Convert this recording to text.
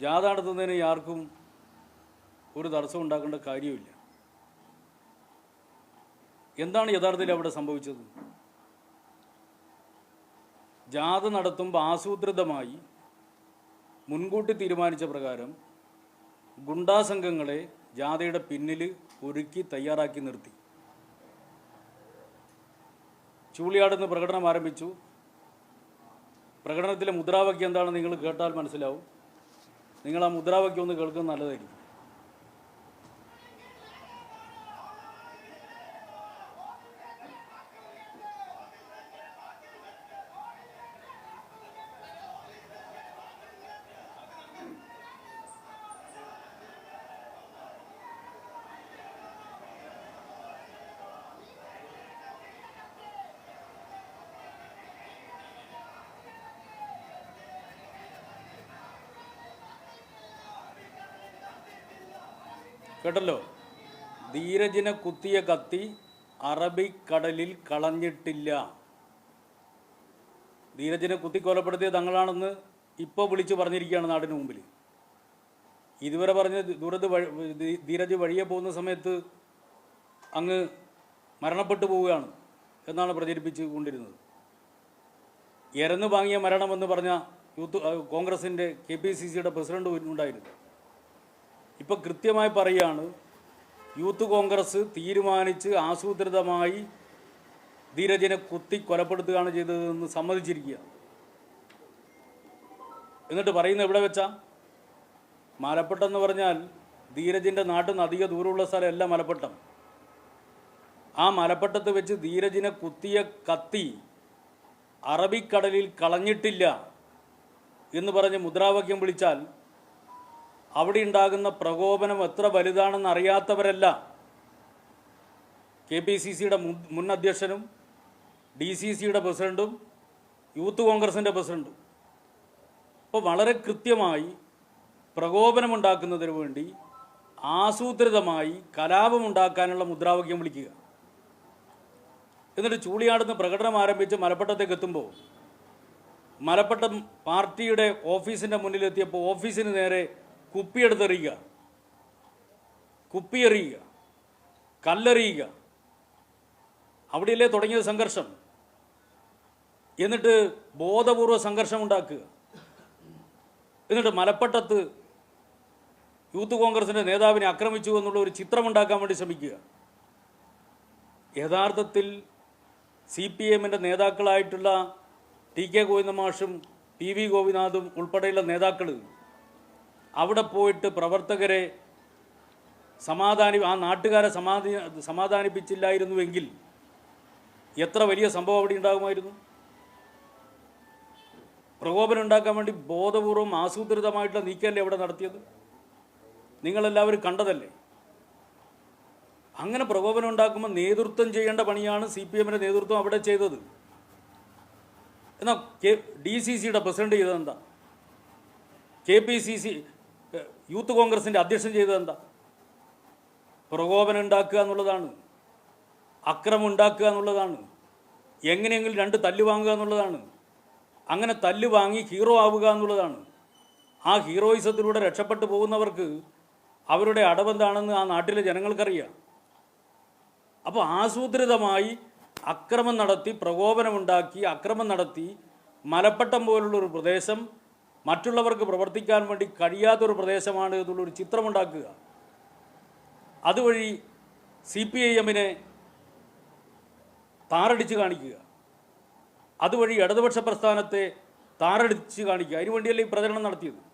ജാഥ നടത്തുന്നതിന് ആർക്കും ഒരു തടസ്സം ഉണ്ടാക്കേണ്ട കാര്യമില്ല എന്താണ് യഥാർത്ഥത്തിൽ അവിടെ സംഭവിച്ചത്? ജാഥ നടത്തുമ്പോൾ ആസൂത്രിതമായി മുൻകൂട്ടി തീരുമാനിച്ച പ്രകാരം ഗുണ്ടാ സംഘങ്ങളെ ജാഥയുടെ പിന്നിൽ ഒരുക്കി തയ്യാറാക്കി നിർത്തി. ചൂളിയാടുന്ന് പ്രകടനം ആരംഭിച്ചു. പ്രകടനത്തിലെ മുദ്രാവാക്യം എന്താണെന്ന് നിങ്ങൾ കേട്ടാൽ മനസ്സിലാവും. നിങ്ങൾ ആ മുദ്രാവാക്യം ഒന്ന് കേൾക്കുന്നത് നല്ലതായിരിക്കും. കേട്ടല്ലോ? ധീരജിനെ കുത്തിയ കത്തി അറബിക്കടലിൽ കളഞ്ഞിട്ടില്ല. ധീരജിനെ കുത്തി കൊലപ്പെടുത്തിയ തങ്ങളാണെന്ന് ഇപ്പോൾ വിളിച്ചു പറഞ്ഞിരിക്കുകയാണ് നാടിന് മുമ്പിൽ ഇതുവരെ പറഞ്ഞ ദൂരത്ത് ധീരജ് വഴിയെ പോകുന്ന സമയത്ത് അങ്ങ് മരണപ്പെട്ടു പോവുകയാണ് എന്നാണ് പ്രചരിപ്പിച്ചു കൊണ്ടിരുന്നത്. എരന്ന് വാങ്ങിയ മരണമെന്ന് പറഞ്ഞ യൂത്ത് കോൺഗ്രസിന്റെ കെ പി സി സിയുടെ പ്രസിഡന്റ് ഉണ്ടായിരുന്നു. ഇപ്പോൾ കൃത്യമായി പറയുകയാണ് യൂത്ത് കോൺഗ്രസ് തീരുമാനിച്ച് ആസൂത്രിതമായി ധീരജിനെ കുത്തി കൊലപ്പെടുത്തുകയാണ് ചെയ്തതെന്ന് സമ്മതിച്ചിരിക്കുക. എന്നിട്ട് പറയുന്നത് എവിടെ വെച്ചാ? മലപ്പട്ടം എന്ന് പറഞ്ഞാൽ ധീരജിന്റെ നാട്ടിൽ നിന്ന് അധിക ദൂരമുള്ള സ്ഥലമല്ല മലപ്പട്ടം. ആ മലപ്പട്ടത്ത് വെച്ച് ധീരജിനെ കുത്തിയ കത്തി അറബിക്കടലിൽ കളഞ്ഞിട്ടില്ല എന്ന് പറഞ്ഞ് മുദ്രാവാക്യം വിളിച്ചാൽ അവിടെ ഉണ്ടാകുന്ന പ്രകോപനം എത്ര വലുതാണെന്ന് അറിയാത്തവരല്ല. കെ പി സി സിയുടെ മുൻ അധ്യക്ഷനും ഡി സി സിയുടെ പ്രസിഡന്റും യൂത്ത് കോൺഗ്രസിന്റെ പ്രസിഡന്റും. അപ്പോൾ വളരെ കൃത്യമായി പ്രകോപനമുണ്ടാക്കുന്നതിന് വേണ്ടി ആസൂത്രിതമായി കലാപമുണ്ടാക്കാനുള്ള മുദ്രാവാക്യം വിളിക്കുക. എന്നിട്ട് ചൂളിയാടുന്ന പ്രകടനം ആരംഭിച്ച് മലപ്പട്ടത്തേക്ക് എത്തുമ്പോൾ മലപ്പട്ടം പാർട്ടിയുടെ ഓഫീസിന്റെ മുന്നിലെത്തിയപ്പോൾ ഓഫീസിന് നേരെ കുപ്പിയെടുത്തെറിയുക. കുപ്പിയെറിയുക. കല്ലെറിയുക. അവിടെയല്ലേ തുടങ്ങിയത് സംഘർഷം? എന്നിട്ട് ബോധപൂർവ സംഘർഷം ഉണ്ടാക്കുക എന്നിട്ട് മലപ്പട്ടത്ത് യൂത്ത് കോൺഗ്രസിന്റെ നേതാവിനെ ആക്രമിച്ചു എന്നുള്ള ഒരു ചിത്രം ഉണ്ടാക്കാൻ വേണ്ടി ശ്രമിക്കുക. യഥാർത്ഥത്തിൽ സി പി എമ്മിന്റെ നേതാക്കളായിട്ടുള്ള ടി കെ ഗോവിന്ദമാഷും പി വി ഗോപിനാഥും ഉൾപ്പെടെയുള്ള നേതാക്കൾ അവിടെ പോയിട്ട് പ്രവർത്തകരെ സമാധാനി ആ നാട്ടുകാരെ സമാധി സമാധാനിപ്പിച്ചില്ലായിരുന്നുവെങ്കിൽ എത്ര വലിയ സംഭവം അവിടെ ഉണ്ടാകുമായിരുന്നു? പ്രകോപനം ഉണ്ടാക്കാൻ വേണ്ടി ബോധപൂർവം ആസൂത്രിതമായിട്ടുള്ള നീക്കമല്ലേ അവിടെ നടത്തിയത്? നിങ്ങളെല്ലാവരും കണ്ടതല്ലേ? അങ്ങനെ പ്രകോപനം ഉണ്ടാക്കുമ്പോൾ നേതൃത്വം ചെയ്യേണ്ട പണിയാണ് സി പി എമ്മിന്റെ നേതൃത്വം അവിടെ ചെയ്തത്. എന്നാൽ കെ ഡി സി സിയുടെ president ചെയ്തതെന്താ K P C C youth കോൺഗ്രസിന്റെ അധ്യക്ഷൻ ചെയ്തത് എന്താ? പ്രകോപനം ഉണ്ടാക്കുക എന്നുള്ളതാണ്. അക്രമം ഉണ്ടാക്കുക എന്നുള്ളതാണ്. എങ്ങനെയെങ്കിലും രണ്ട് തല്ല് വാങ്ങുക എന്നുള്ളതാണ്. അങ്ങനെ തല്ല് വാങ്ങി ഹീറോ ആവുക എന്നുള്ളതാണ്. ആ ഹീറോയിസത്തിലൂടെ രക്ഷപ്പെട്ടു പോകുന്നവർക്ക് അവരുടെ അടവെന്താണെന്ന് ആ നാട്ടിലെ ജനങ്ങൾക്കറിയാം. അപ്പോൾ ആസൂത്രിതമായി അക്രമം നടത്തി പ്രകോപനമുണ്ടാക്കി അക്രമം നടത്തി മലപ്പട്ടം പോലുള്ള ഒരു പ്രദേശം മറ്റുള്ളവർക്ക് പ്രവർത്തിക്കാൻ വേണ്ടി കഴിയാത്തൊരു പ്രദേശമാണ് എന്നുള്ളൊരു ചിത്രമുണ്ടാക്കുക. അതുവഴി സി പി ഐ എമ്മിനെ താറടിച്ച് കാണിക്കുക. അതുവഴി ഇടതുപക്ഷ പ്രസ്ഥാനത്തെ താറടിച്ച് കാണിക്കുക. അതിനുവേണ്ടിയല്ലേ ഈ പ്രചരണം നടത്തിയത്?